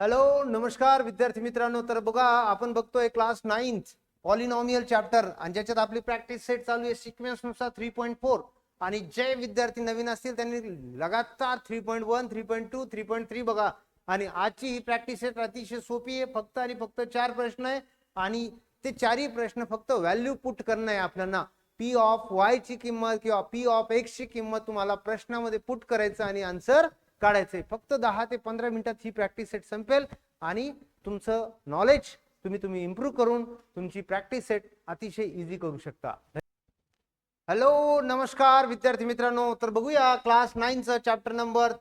Hello नमस्कार विद्यार्थी मित्रांनो. तर बघा आपण बघतोय क्लास नाईन्थ पॉलिनॉमियल चॅप्टर आणि ज्याच्यात आपली प्रॅक्टिस सेट चालू आहे सिक्वेन्सनुसार थ्री पॉईंट फोर आणि जे विद्यार्थी नवीन असतील त्यांनी लगातार three point one three point two three point three बघा. आणि आजची ही प्रॅक्टिस सेट अतिशय सोपी आहे फक्त आणि फक्त चार प्रश्न आहे. आणि ते चारही प्रश्न फक्त व्हॅल्यू पुट करणं आहे आपल्याला. पी ऑफ वाय ची किंमत किंवा पी ऑफ एक्स ची किंमत तुम्हाला प्रश्नामध्ये पुट करायचं आणि आन्सर काढायचंय. फक्त दहा ते पंधरा मिनिटात ही प्रॅक्टिस सेट संपेल आणि तुमचं नॉलेज तुम्ही तुम्ही इम्प्रूव्ह करून तुमची प्रॅक्टिस सेट अतिशय इझी करू शकता. हॅलो नमस्कार विद्यार्थी मित्रांनो. तर बघूया क्लास नाईनचं चॅप्टर नंबर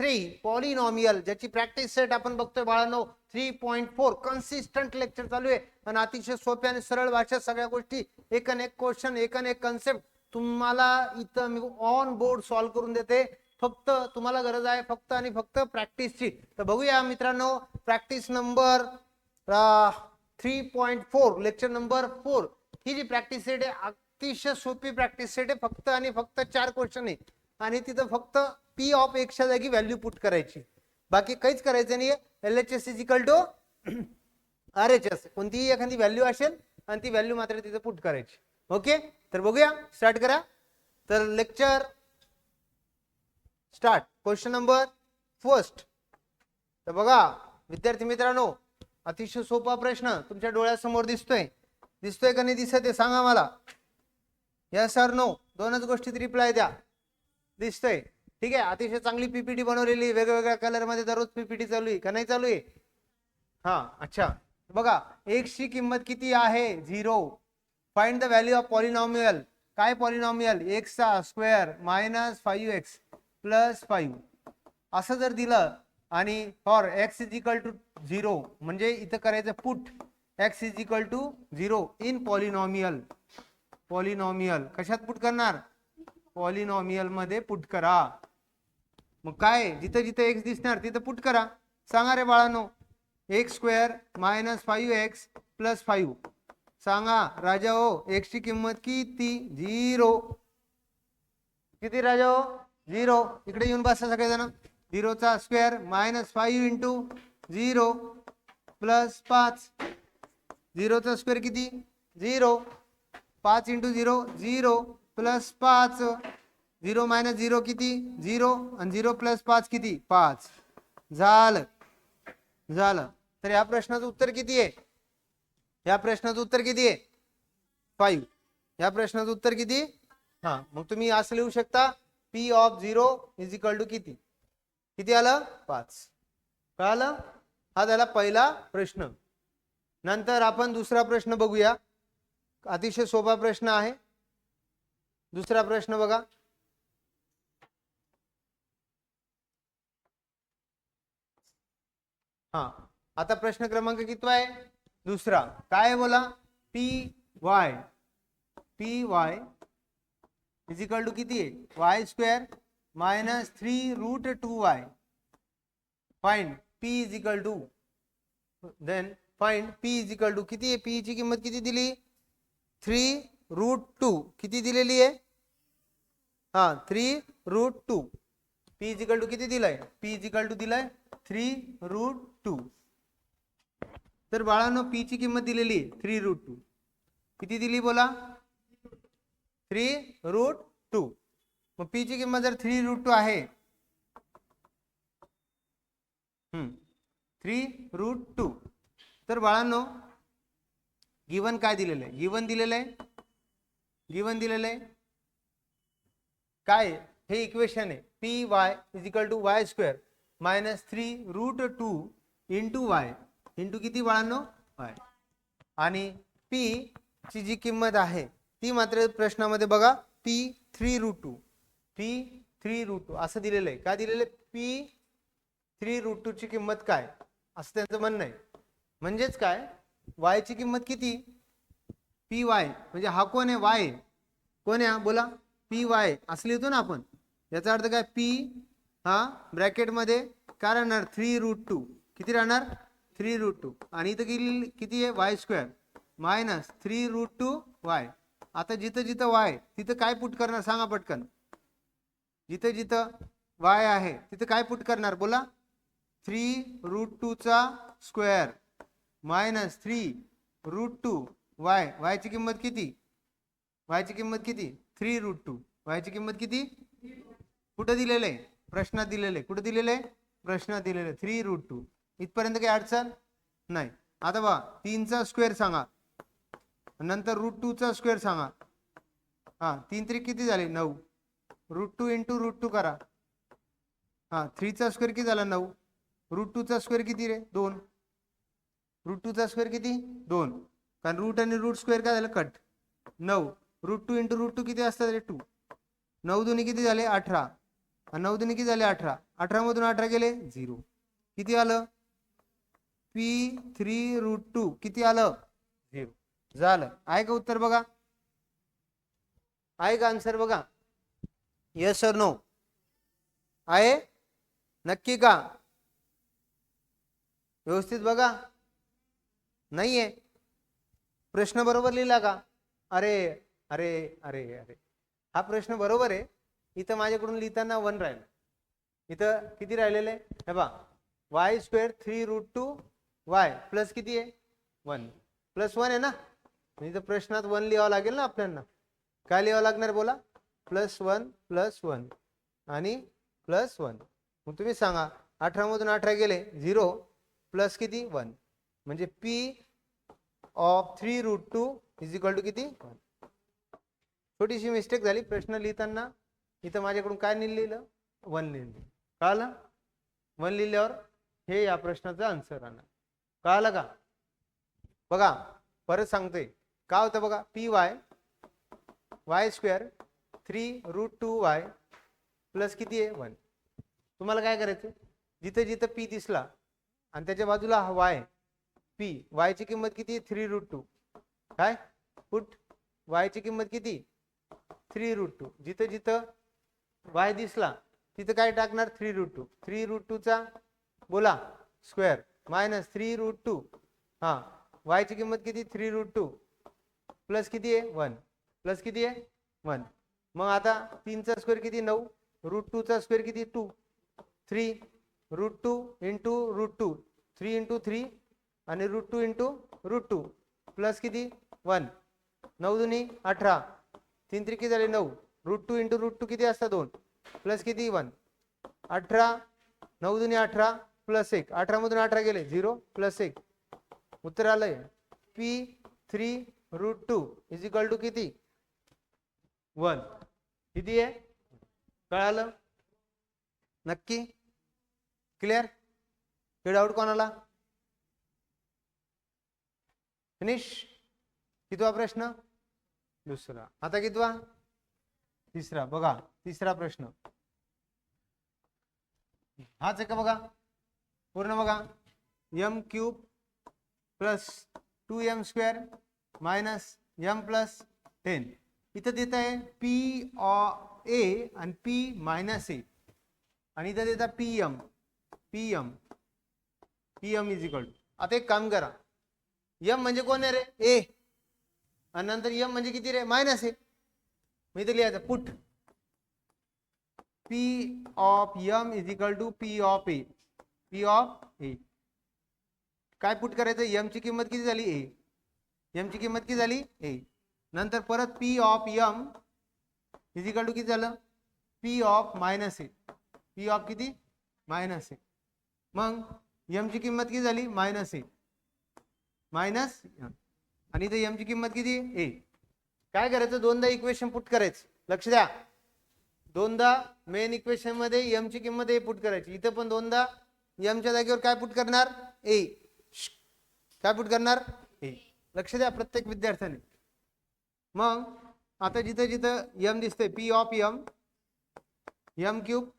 थ्री पॉलिनॉमियल ज्याची प्रॅक्टिस सेट आपण बघतोय बाळांनो. Three point four consistent lecture चालू आहे. आणि अतिशय सोप्या आणि सरळ भाषेत सगळ्या गोष्टी एकन एक क्वेश्चन एकन एक कन्सेप्ट तुम्हाला इथं मी ऑन बोर्ड सॉल्व्ह करून देते. फक्त तुम्हाला गरज आहे फक्त आणि फक्त प्रॅक्टिसची तर बघूया मित्रांनो practice number three point four lecture number four ही जी प्रॅक्टिस सेट आहे अतिशय सोपी प्रॅक्टिस सेट आहे फक्त आणि फक्त चार क्वेश्चन आहे. आणि तिथं फक्त पी ऑफ एक्सच्या जागी व्हॅल्यू पुट करायची. बाकी काहीच करायचं नाही L H S is equal to R H S कोणतीही एखादी व्हॅल्यू असेल आणि ती व्हॅल्यू मात्र तिथं पुट करायची. ओके तर बघूया. स्टार्ट करा. तर lecture start. Question number first. तर बघा विद्यार्थी मित्रांनो अतिशय सोपा प्रश्न तुमच्या डोळ्यासमोर दिसतोय. दिसतोय का नाही दिसत आहे सांगा मला. या सर नो दोनच गोष्टीत रिप्लाय द्या. दिसतोय. ठीक आहे अतिशय चांगली पीपीटी बनवलेली वेगवेगळ्या कलरमध्ये दररोज पीपीटी चालू आहे. का नाही चालू आहे? हा अच्छा. बघा एक्स ची किंमत किती आहे? Zero. Find the value of polynomial काय पॉलिनॉमियल एक्सचा square minus five x plus five. असं जर दिलं आणि for x is equal to zero म्हणजे इथं करायचं put x is equal to zero in polynomial. Polynomial. कशात पुट करणार? पॉलिनॉमियलमध्ये पुट करा. मग काय? जिथं जिथं एक्स दिसणार तिथं पुट करा. सांगा रे बाळानो x square minus five x plus five. सांगा राजा हो एक्स ची किंमत किती? झिरो. किती राजा हो? झिरो. इकडे येऊन बसा सगळेजण. झिरोचा square minus five into zero plus पाच. झिरोचा स्क्वेअर किती? झिरो. पाच इंटू झिरो झिरो प्लस पाच. झिरो मायनस झिरो किती? झिरो. आणि झिरो प्लस पाच किती? पाच. झालं. झालं. तर या प्रश्नाचं उत्तर किती आहे? या प्रश्नाचं उत्तर किती आहे? फाईव्ह. या प्रश्नाचं उत्तर किती? हा. मग तुम्ही असं लिहू शकता P of zero is equal to किती? किती आलं? पाच. कळालं? हा झाला पहिला प्रश्न. नंतर आपण दुसरा प्रश्न बघूया. अतिशय सोपा प्रश्न आहे. दुसरा प्रश्न बघा. हा आता प्रश्न क्रमांक किती आहे? दुसरा. काय आहे बोला? P y P y is equal to किती आहे? Y square minus three root two y find P is equal to then find P is equal to किती आहे? पी ची किंमत किती दिली? थ्री रूट टू किती दिलेली आहे? हा three root two P is equal to किती दिलाय? पी इज इक्वल टू दिलाय थ्री रूट टू तर बाळांनो पी ची किंमत दिलेली आहे थ्री रूट टू किती दिली बोला? Three root two. मग पी ची किंमत जर थ्री रूट टू आहे थ्री रूट टू. तर बाळांनो गिवन काय दिलेलं आहे? गिवन दिलेलं आहे? गिवन दिलेलं आहे? काय? हे इक्वेशन आहे. P y is equal to y square minus three root two into y. Into किती बाळांनो? वाय. आणि पी ची जी किंमत आहे ती मात्र प्रश्नामध्ये बघा P three root two P three root two असं दिलेलं आहे. काय दिलेलं आहे? पी थ्री रूट टू ची किंमत काय? असं त्यांचं म्हणणं आहे. म्हणजेच काय? वाय ची किंमत किती? पी वाय म्हणजे हा कोण आहे? वाय कोण आहे हा? बोला. पी वाय असं लिहितो ना आपण. याचा अर्थ काय? पी हा ब्रॅकेटमध्ये काय राहणार? थ्री रूट टू किती राहणार? थ्री रूट टू आणि इथं किती किती आहे? Y square minus three root two y आता जिथं जिथं वाय तिथं काय पुट करणार सांगा पटकन. जिथं जिथं वाय आहे तिथं काय पुट करणार बोला? Three root टूचा square minus three root two y वायची किंमत किती? वायची किंमत किती? थ्री रूट टू वायची किंमत किती? कुठं दिलेलं आहे? प्रश्नात दिलेलं आहे. कुठं दिलेलं आहे? प्रश्नात दिलेलं आहे. थ्री रूट टू इथपर्यंत काही अडचण? नाही. आता बघा तीनचा स्क्वेअर सांगा. नंतर रूट टूचा स्क्वेअर सांगा. हां तीन त्रिक किती झाले? नऊ. Root two into root two करा. हां थ्रीचा स्क्वेअर किती झाला? नऊ. रूट टूचा स्क्वेअर किती रे? दोन. रूट टूचा स्क्वेअर किती? दोन. कारण रूट आणि रूट स्क्वेअर काय झालं? कट नऊ. Root two into root two किती असतात रे? टू नऊ दोन्ही किती झाले? अठरा. नऊ दोन्ही किती झाले? अठरा. अठरामधून अठरा गेले? झिरो किती आलं? पी थ्री रूट टू किती आलं? झिरो झालं. आहे का उत्तर बघा? आहे का आन्सर बघा? येस सर नो आहे? नक्की का? व्यवस्थित बघा. नाहीये. प्रश्न बरोबर लिहिला का? अरे अरे अरे अरे. हा प्रश्न बरोबर आहे. इथं माझ्याकडून लिहिताना वन राहिलं. इथं किती राहिलेलं? आहे हे बा y square three root two y plus किती आहे? वन प्लस वन आहे ना? म्हणजे इथं प्रश्नात वन लिहावं लागेल ना आपल्याला? काय लिहावं लागणार बोला? प्लस वन प्लस वन आणि प्लस वन मग तुम्ही सांगा अठरामधून अठरा गेले झिरो प्लस किती? वन म्हणजे P of three root two is equal to किती? वन छोटीशी मिस्टेक झाली प्रश्न लिहिताना इथं माझ्याकडून काय लिहिलं? वन लिहिलं. कळालं? वन लिहिल्यावर हे या प्रश्नाचं आन्सर आणणार कळालं का? बघा परत सांगतोय. काय होतं बघा? P y y square three root two y plus किती आहे? वन. तुम्हाला काय करायचं जिथं जिथं पी दिसला आणि त्याच्या बाजूला वाय पी वायची किंमत किती थ्री रूट टू. काय? पुट. वायची किंमत किती? Three root two. जिथं जिथं वाय दिसला तिथं काय टाकणार? Three root two. Three root टूचा बोला square minus three root two. हां. वायची किंमत किती? Three root two. प्लस किती आहे? वन. प्लस किती आहे? वन. मग आता तीनचा स्क्वेअर किती? नऊ. रूट टूचा स्क्वेअर किती? Two. Three. Root two into root two. Three into three आणि root two into root two. Plus किती? वन. नऊ दुनी अठरा. तीन त्रिकी झाले नऊ. Root two into root two किती असतात? दोन. प्लस किती? वन. अठरा. नऊ दुनी अठरा प्लस एक. अठरामधून अठरा गेले. झिरो प्लस एक. उत्तर आलंय. P three root two is equal to किती? वन. किती आहे? कळालं? नक्की? क्लिअर? हे डाऊट कोणाला? फिनिश? कितवा प्रश्न? दुसरा. आता कितवा? तिसरा. बघा तिसरा प्रश्न. हाच आहे का बघा? पूर्ण बघा. M cube plus two M square minus M plus ten. इथं देत आहे पी ए आणि पी मायनस ए आणि इथं देता P M P M P M is equal आता एक काम करा. यम म्हणजे कोण आहे रे? ए आणि नंतर यम म्हणजे किती रे? मायनस ए मी इथं लिहायचं put P of M is equal to P of a P of a काय पुट करायचं? यम ची किंमत किती झाली? ए यमची किंमत किती झाली? ए नंतर परत P of M is to किती झालं? P of minus a P of किती? मायनस ए मग यमची किंमत किती झाली? मायनस ए मायनस आणि इथे एमची किंमत किती? ए काय करायचं? दोनदा इक्वेशन पुट करायचं. लक्ष द्या. दोनदा मेन इक्वेशनमध्ये किंमत ए पुट करायची. इथं पण दोनदा एमच्या जागेवर काय पुट करणार? ए काय पुट करणार? लक्ष द्या प्रत्येक विद्यार्थ्याने. मग आता जिथं जिथं यम दिसतंय P of M M cube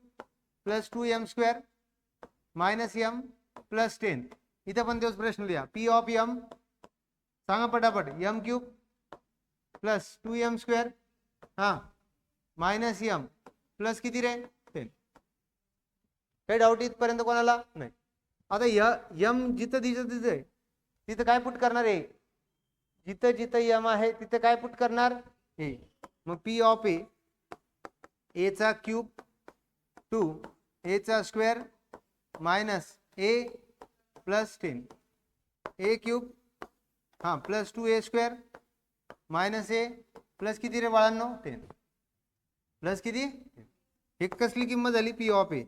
plus two M square minus M plus ten इथं पण तोच प्रश्न लिहा. पी ऑफ यम सांगा पटापट. M cube plus two M square हां मायनस यम प्लस किती रे? टेन काही डाऊट इथपर्यंत कोणाला? नाही. आता य यम जिथं जिथं तिथं तिथं काय पुट करणार आहे? जिथं जिथं यम आहे तिथं काय पुट करणार? ए मग पी ऑफ ए एचा क्यूब टू एचा square minus a plus ten a cube हां plus two a square minus a plus किती रे बाळांनो? टेन प्लस किती? हे कसली किंमत झाली? पी ऑफ ए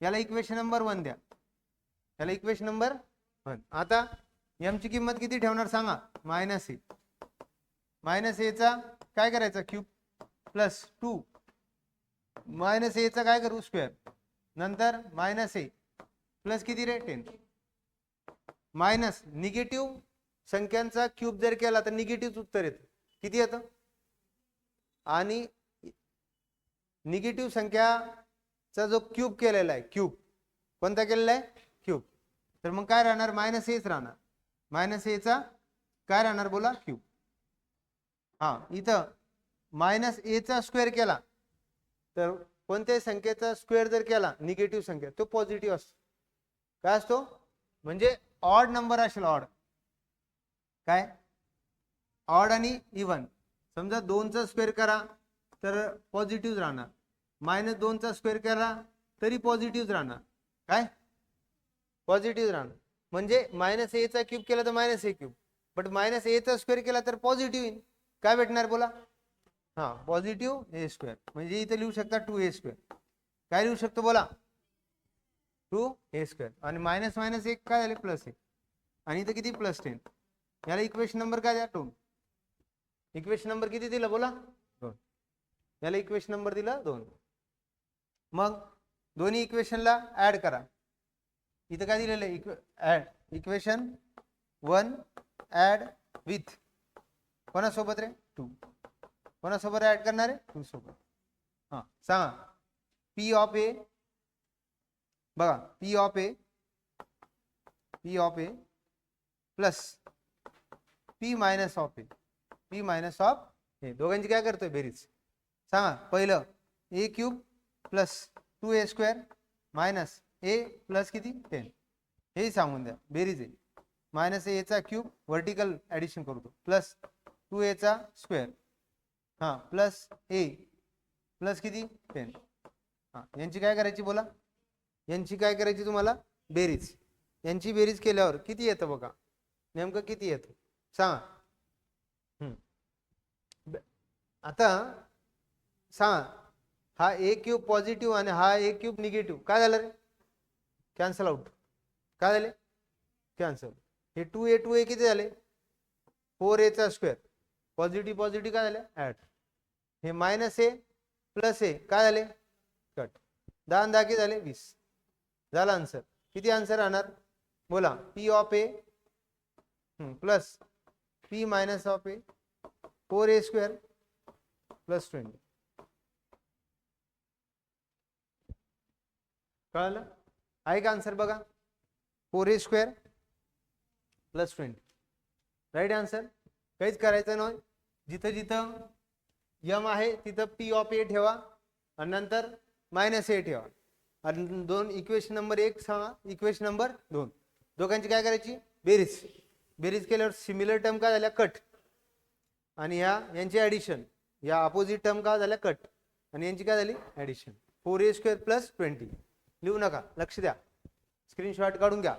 याला इक्वेशन नंबर वन द्या. याला इक्वेशन नंबर वन आता एमची किंमत किती ठेवणार सांगा? मायनस ए मायनस एचा काय करायचा? Cube plus two. मायनस एचा काय करू? स्क्वेअर. नंतर मायनस ए. प्लस किती रे? टेन. मायनस निगेटिव्ह संख्यांचा क्यूब जर केला तर निगेटिव्ह उत्तर येतं. किती येतं? आणि निगेटिव्ह संख्याचा जो क्यूब केलेला आहे क्यूब. कोणता केलेला आहे? क्यूब. तर मग काय राहणार? मायनस एच राहणार. मायनस एचा काय राहणार बोला? क्यू हा इथं मायनस एचा स्क्वेअर केला. तर कोणत्याही संख्येचा स्क्वेअर जर केला निगेटिव्ह संख्या तो पॉझिटिव्ह असतो. काय असतो? म्हणजे ऑड नंबर असेल ऑड काय? ऑड आणि इवन समजा दोनचा स्क्वेअर करा तर पॉझिटिव्ह राहणार. मायनस दोनचा स्क्वेअर करा तरी पॉझिटिव्ह राहणार. काय? पॉझिटिव्ह राहणार. म्हणजे मायनस एचा क्यूब केला तर minus a cube but minus एचा स्क्वेअर केला तर पॉझिटिव्ह येईल काय भेटणार बोला? हां पॉझिटिव्ह ए स्क्वेअर म्हणजे इथे लिहू शकता टू ए स्क्वेअर काय लिहू शकतो बोला? टू ए स्क्वेअर आणि मायनस मायनस एक काय झाले? प्लस एक. आणि इथं किती? प्लस टेन याला इक्वेशन नंबर काय द्या? टू इक्वेशन नंबर किती दिला बोला? दोन. याला इक्वेशन नंबर दिला दोन. मग दोन्ही इक्वेशनला ऍड करा. इथं काय दिलेलं आहे? इक्वे add equation one add with कोणासोबत रे? टू कोणासोबत ॲड करणार आहे? टू सोबत. हां सांगा. पी ऑफ ए बघा P of a P of a plus P minus of a P minus of हे दोघांची काय करतोय? बेरीज सांगा. पहिलं a cube plus two a square minus a plus किती? टेन हेही सांगून द्या. बेरीज आहे मायनस एचा क्यूब व्हर्टिकल ॲडिशन करतो. प्लस टू एचा स्क्वेअर हां प्लस ए प्लस किती? टेन हां यांची काय करायची बोला? यांची काय करायची तुम्हाला? बेरीज यांची बेरीज केल्यावर किती येतं बघा? नेमकं किती येतं? सांगा. आता सांगा. हा ए क्यूब पॉझिटिव्ह आणि हा ए क्यूब निगेटिव्ह काय झालं रे? कॅन्सल आउट काय झाले? कॅन्सल हे टू ए टू ए किती झाले? फोर एचा स्क्वेअर पॉझिटिव्ह पॉझिटिव्ह काय झाले? ॲड हे मायनस ए प्लस ए काय झाले? कट दहा दहा किती झाले? वीस. झाला आन्सर किती आन्सर राहणार? बोला. P of a plus P minus of a four a square plus twenty कळलं? आहे का आन्सर बघा? Four a square plus twenty right answer काहीच करायचं नाही. जिथं जिथं यम आहे तिथं पी ऑफ ए ठेवा. आणि नंतर मायनस ए ठेवा. आणि दोन इक्वेशन नंबर एक सांगा. इक्वेशन नंबर दोन. दोघांची काय करायची? बेरीज. बेरीज केल्यावर सिमिलर टर्म काय झाल्या? कट आणि ह्या यांची ॲडिशन या अपोजिट टर्म काय झाल्या? कट आणि यांची काय झाली? Addition four a square plus twenty लिहू नका लक्ष द्या. स्क्रीनशॉट काढून घ्या.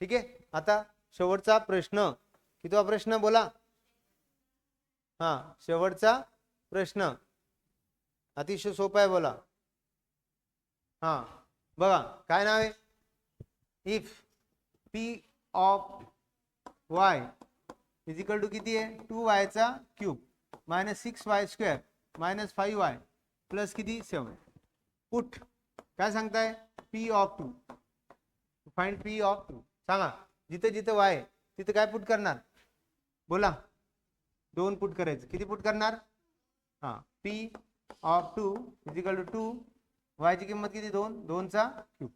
ठीक आहे? आता शेवटचा प्रश्न. किती प्रश्न? बोला. हा शेवटचा प्रश्न. अतिशय सोपा आहे बोला. हा बघा काय नाव आहे? If P of y is equal to किती आहे? Two वायचा cube minus six y square minus five y plus किती? सेवन पुट काय सांगताय? P of two find P of two सांगा जिथे जिथं वाय तिथं काय पुट करणार? बोला. दोन पुट करायचं. किती पुट करणार? हां P of two is equal to two वायची किंमत किती? दोन. दोनचा क्यूब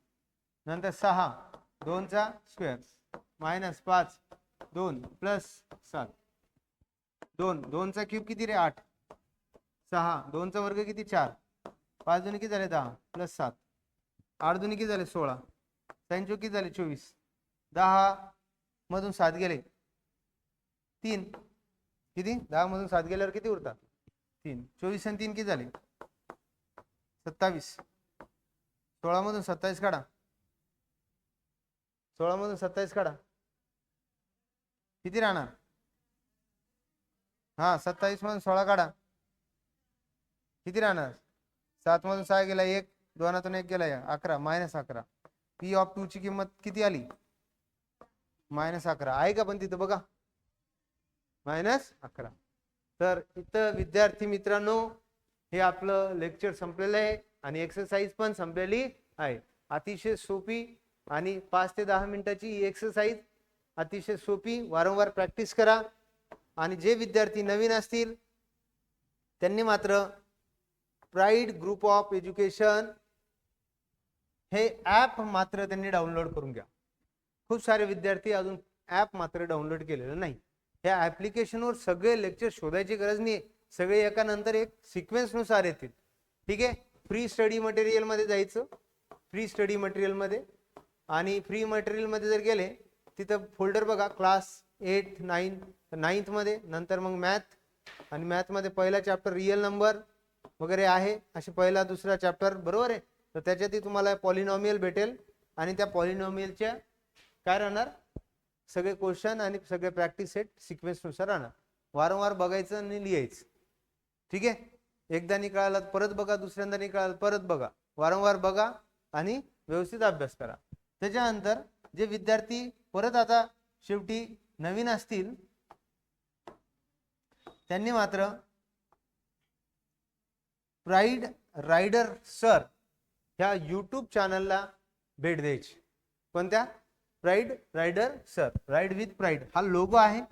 नंतर सहा. दोनचा स्क्वेअर मायनस पाच. दोन प्लस सात. दोन. दोनचा क्यूब किती रे? आठ. सहा. दोनचा वर्ग किती? चार. पाच दोन किती झाले? दहा. प्लस सात. आठ दोन्ही किती झाले? सोळा. त्यांचे किती झाले? चोवीस. दहा मधून सात गेले. तीन. किती? दहा मधून सात गेल्यावर किती उरतात? तीन. चोवीस आणि तीन किती झाले? सत्तावीस. सोळा मधून सत्तावीस काढा. सोळा मधून सत्तावीस काढा. किती राहणार? हा सत्तावीस मधून सोळा काढा. किती राहणार? सात मधून सहा गेला एक. दोनातून एक गेला या अकरा मायनस अकरा. पी ऑफ टू ची किंमत किती आली? मायनस अकरा. आहे का पण तिथं बघा. मायनस अकरा. तर इथं विद्यार्थी मित्रांनो हे आपलं लेक्चर संपलेलं आहे आणि एक्सरसाइज पण संपलेली आहे. अतिशय सोपी आणि पाच ते दहा मिनिटाची ही एक्सरसाइज अतिशय सोपी. वारंवार प्रॅक्टिस करा. आणि जे विद्यार्थी नवीन असतील त्यांनी मात्र प्राईड ग्रुप ऑफ एज्युकेशन हे ॲप मात्र त्यांनी डाउनलोड करून घ्या. खूप सारे विद्यार्थी अजून ॲप मात्र डाउनलोड केलेलं नाही. ह्या ॲप्लिकेशनवर सगळे लेक्चर शोधायची गरज नाही सगळे एका नंतर एक सिक्वेन्सनुसार येतील. ठीक आहे? फ्री स्टडी मटेरियलमध्ये जायचं. फ्री स्टडी मटेरियलमध्ये आणि फ्री मटेरियलमध्ये जर गेले तिथं फोल्डर बघा क्लास एट नाईन नाईन्थमध्ये नंतर मग मॅथ आणि मॅथमध्ये पहिला चॅप्टर रिअल नंबर वगैरे आहे. असे पहिला दुसरा चॅप्टर बरोबर आहे? तर त्याच्यातही तुम्हाला पॉलिनॉमियल भेटेल. आणि त्या पॉलिनॉमियलच्या काय राहणार? सगळे क्वेश्चन आणि सगळे प्रॅक्टिस सेट सिक्वेन्सनुसार राहणार. वारंवार बघायचं आणि लिहायचं. ठीक आहे? एकदा कळाला परत बघा दुसऱ्यांदा निकाळाला परत बघा. वारंवार बघा आणि व्यवस्थित अभ्यास करा. त्याच्यानंतर जे विद्यार्थी परत आता शेवटी नवीन असतील त्यांनी मात्र प्राईड रायडर सर ह्या यूट्यूब चॅनलला भेट द्यायची. कोणत्या? Pride Rider sir ride with Pride हा लोगो आहे.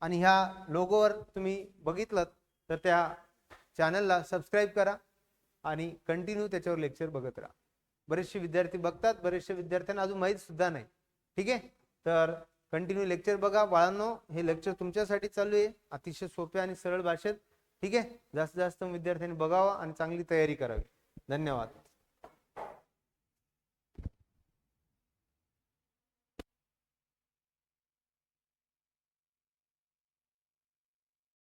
आणि ह्या लोगोवर तुम्ही बघितलं तर त्या चॅनलला सबस्क्राईब करा आणि कंटिन्यू त्याच्यावर लेक्चर बघत राहा. बरेचसे विद्यार्थी बघतात बरेचसे विद्यार्थ्यांना अजून माहीत सुद्धा नाही. ठीक आहे? तर कंटिन्यू लेक्चर बघा. बाळांनो हे लेक्चर तुमच्यासाठी चालू आहे. अतिशय सोप्या आणि सरळ भाषेत. ठीक आहे? जास्तीत जास्त विद्यार्थ्यांनी बघावा आणि चांगली तयारी करावी. धन्यवाद.